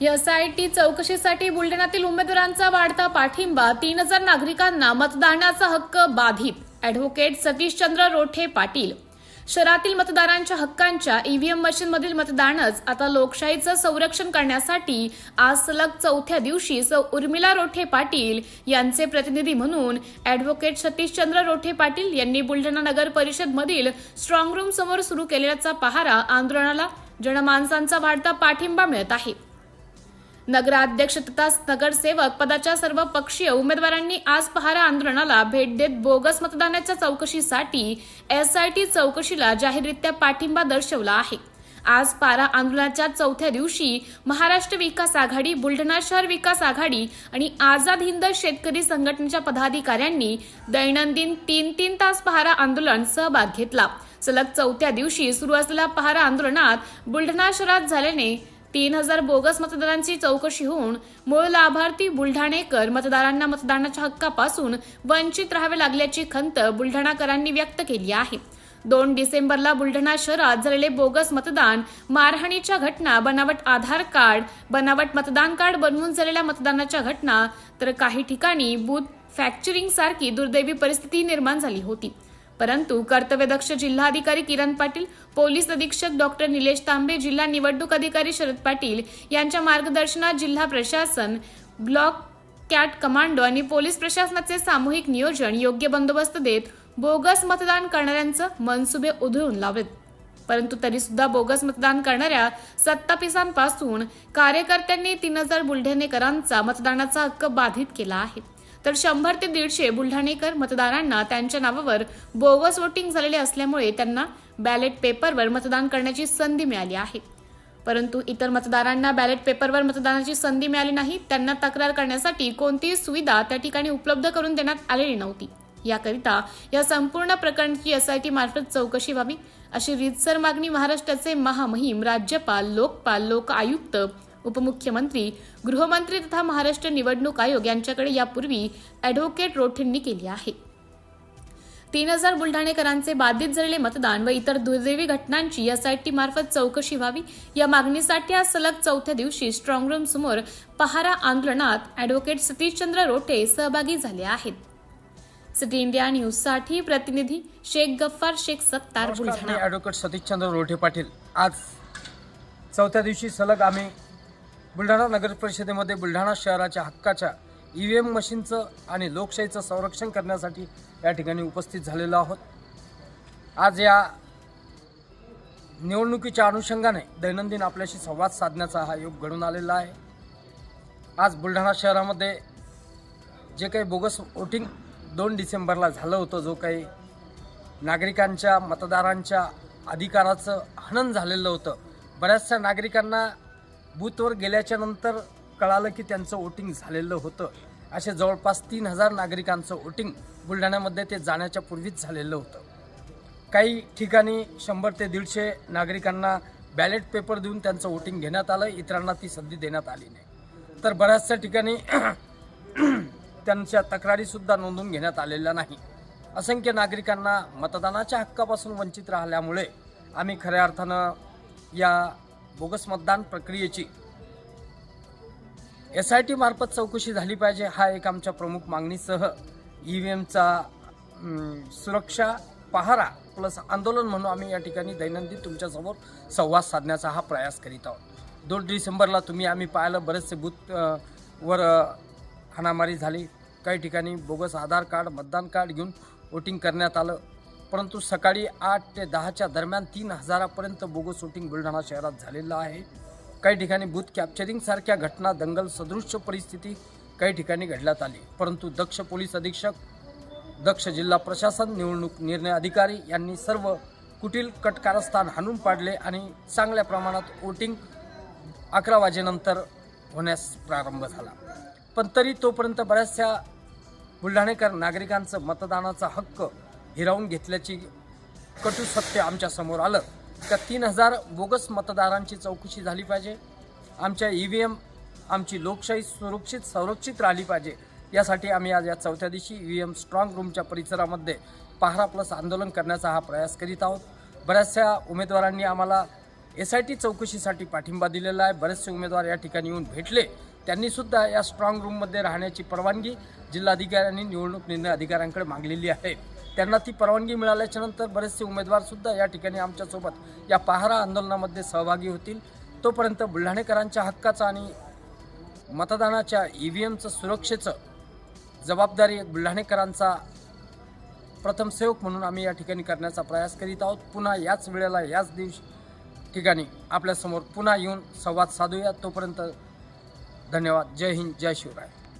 SIT चौकशीसाठी बुलढाण्यातील उमेदवारांचा वाढता पाठिंबा तीन हजार नागरिकांना मतदानाचा हक्क बाधित अॅडव्होकेट सतीशचंद्र रोठे पाटील. शहरातील मतदारांच्या हक्कांच्या ईव्हीएम मशीनमधील मतदानच आता लोकशाहीचं संरक्षण करण्यासाठी आज सलग चौथ्या दिवशी सौ उर्मिला रोठे पाटील यांचे प्रतिनिधी म्हणून अॅडव्होकेट सतीशचंद्र रोठे पाटील यांनी बुलढाणा नगर परिषदमधील स्ट्रॉंग रूम समोर सुरू केलेल्याचा पहारा आंदोलनाला जनमानसांचा वाढता पाठिंबा मिळत आहे. नगराध्यक्ष तथा नगरसेवक पदाच्या सर्व पक्षीय उमेदवारांनी आज पहारा आंदोलनाला भेट देत बोगस मतदानाच्या चौकशीसाठी एसआयटी चौकशीला जाहीररित्या पाठिंबा दर्शवला आहे. आज पारा आंदोलनाच्या चौथ्या दिवशी महाराष्ट्र विकास आघाडी बुलढाणा शहर विकास आघाडी आणि आझाद हिंद शेतकरी संघटनेच्या पदाधिकाऱ्यांनी दैनंदिन तीन तीन तास पहारा आंदोलन सहभाग घेतला. सलग चौथ्या दिवशी सुरू असलेल्या पहारा आंदोलनात बुलढाणा शहरात झाल्याने तीन हजार बोगस मतदारांची चौकशी होऊन मूळ लाभार्थी बुलढाणेकर मतदारांना मतदानाच्या हक्कापासून वंचित राहावे लागल्याची खंत बुलढाणाकरांनी व्यक्त केली आहे. दोन डिसेंबरला बुलढाणा शहरात झालेले बोगस मतदान मारहाणीच्या घटना बनावट आधार कार्ड बनावट मतदान कार्ड बनवून झालेल्या मतदानाच्या घटना तर काही ठिकाणी बूथ फॅक्चरिंग सारखी दुर्दैवी परिस्थिती निर्माण झाली होती. परंतु कर्तव्यदक्ष जिल्हाधिकारी किरण पाटील पोलीस अधीक्षक डॉक्टर निलेश तांबे जिल्हा निवडणूक अधिकारी शरद पाटील यांच्या मार्गदर्शनात जिल्हा प्रशासन ब्लॉक कॅट कमांडो आणि पोलीस प्रशासनाचे सामूहिक नियोजन योग्य बंदोबस्त देत बोगस मतदान करणाऱ्यांचं मनसुबे उधळून लावलेत परंतु तरी सुद्धा बोगस मतदान करणाऱ्या सत्तापिसांपासून कार्यकर्त्यांनी तीन हजार बुलढाणेकरांचा मतदानाचा हक्क बाधित केला आहे. तर शंभर ते दीडशे बुलढाणेकर मतदारांना त्यांच्या नावावर बोगस वोटिंग झालेले असल्यामुळे त्यांना बॅलेट पेपरवर मतदान करण्याची संधी मिळाली आहे. परंतु इतर मतदारांना बॅलेट पेपरवर मतदानाची संधी मिळाली नाही त्यांना तक्रार करण्यासाठी कोणतीही सुविधा त्या ठिकाणी उपलब्ध करून देण्यात आलेली नव्हती. याकरिता या संपूर्ण प्रकरणाची एसआयटी मार्फत चौकशी व्हावी अशी रीतसर मागणी महाराष्ट्राचे महामहिम राज्यपाल लोकपाल लोक आयुक्त उपमुख्यमंत्री गृहमंत्री तथा महाराष्ट्र निवडणूक आयोग यांच्याकडे यापूर्वी अॅडव्होकेट रोठेंनी केली आहे. तीन हजार बुलढाणेकरांचे बाधित झालेले मतदान व इतर दुर्दैवी घटनांची एसआयटी मार्फत चौकशी व्हावी या मागणीसाठी आज सलग चौथ्या दिवशी स्ट्रॉंग रूम समोर पहारा आंदोलनात अॅडव्होकेट सतीशचंद्र रोठे सहभागी झाले आहेत. सिटी इंडिया न्यूजसाठी प्रतिनिधी शेख गफ्फार शेख सत्तार बुलढाणा. ॲडव्होकेट सतीशचंद्र रोठे पाटील. आज चौथ्या दिवशी सलग आम्ही बुलढाणा नगर परिषदेमध्ये बुलढाणा शहराच्या हक्काच्या ई व्ही एम मशीनचं आणि लोकशाहीचं संरक्षण करण्यासाठी या ठिकाणी उपस्थित झालेलो आहोत. आज या निवडणुकीच्या अनुषंगाने दैनंदिन आपल्याशी संवाद साधण्याचा हा योग घडून आलेला आहे. आज बुलढाणा शहरामध्ये जे काही बोगस वोटिंग दोन डिसेंबरला झालं होतं जो काही नागरिकांच्या मतदारांच्या अधिकाराचं हनन झालेलं होतं. बऱ्याचशा नागरिकांना बूथवर गेल्याच्यानंतर कळालं की त्यांचं वोटिंग झालेलं होतं. असे जवळपास तीन हजार नागरिकांचं वोटिंग बुलढाण्यामध्ये ते जाण्याच्या पूर्वीच झालेलं होतं. काही ठिकाणी शंभर ते दीडशे नागरिकांना बॅलेट पेपर देऊन त्यांचं वोटिंग घेण्यात आलं इतरांना ती संधी देण्यात आली नाही. तर बऱ्याचशा ठिकाणी त्यांच्या तक्रारीसुद्धा नोंदवून घेण्यात आलेल्या नाही. असंख्य नागरिकांना मतदानाच्या हक्कापासून वंचित राहिल्यामुळे आम्ही खऱ्या अर्थानं या बोगस मतदान प्रक्रियेची. एस आय टी मार्फत चौकशी झाली पाहिजे हा एक आमच्या प्रमुख मागणीसह ई व्ही एमचा सुरक्षा पहारा प्लस आंदोलन म्हणून आम्ही या ठिकाणी दैनंदिन तुमच्यासमोर संवाद साधण्याचा हा प्रयास करीत आहोत. दोन डिसेंबरला तुम्ही आम्ही पाहिलं बरेचसे बूथ वर हाणामारी झाली. काही ठिकाणी बोगस आधार कार्ड मतदान कार्ड घेऊन वोटिंग करण्यात आलं. परंतु सकाळी आठ ते दहाच्या दरम्यान तीन हजारापर्यंत बोगो शूटिंग बुलढाणा शहरात झालेलं आहे. काही ठिकाणी बूथ कॅप्चरिंगसारख्या घटना दंगल सदृश्य परिस्थिती काही ठिकाणी घडण्यात आली. परंतु दक्ष पोलीस अधीक्षक दक्ष जिल्हा प्रशासन निवडणूक निर्णय अधिकारी यांनी सर्व कुटील कटकारस्थान हाणून पाडले आणि चांगल्या प्रमाणात वोटिंग अकरा वाजेनंतर होण्यास प्रारंभ झाला. पण तरी तोपर्यंत बऱ्याचशा बुलढाणेकर नागरिकांचं मतदानाचा हक्क हिरावून घेतल्याची कटू सत्य आमच्यासमोर आलं. त्या तीन हजार बोगस मतदारांची चौकशी झाली पाहिजे? आमच्या ई व्ही एम आमची लोकशाही सुरक्षित संरक्षित राहिली पाहिजे. यासाठी आम्ही आज या चौथ्या दिवशी ई व्ही एम स्ट्रॉंग रूमच्या परिसरामध्ये पहारा प्लस आंदोलन करण्याचा हा प्रयास करीत आहोत. बऱ्याचशा उमेदवारांनी आम्हाला एस आय टी चौकशीसाठी पाठिंबा दिलेला आहे. बरेचसे उमेदवार या ठिकाणी येऊन भेटले. त्यांनीसुद्धा या स्ट्रॉंग रूममध्ये राहण्याची परवानगी जिल्हाधिकाऱ्यांनी निवडणूक निर्णय अधिकाऱ्यांकडे मागलेली आहे. त्यांना ती परवानगी मिळाल्याच्या नंतर बरेचसे उमेदवारसुद्धा या ठिकाणी आमच्यासोबत या पहारा आंदोलनामध्ये सहभागी होतील. तोपर्यंत बुलढाणेकरांच्या हक्काचा आणि मतदानाच्या ई व्ही एमचं सुरक्षेचं जबाबदारी बुलढाणेकरांचा प्रथम सेवक म्हणून आम्ही या ठिकाणी करण्याचा प्रयास करीत आहोत. पुन्हा याच वेळेला याच दिवशी ठिकाणी आपल्यासमोर पुन्हा येऊन संवाद साधूया. तोपर्यंत धन्यवाद. जय हिंद जय शिवराय.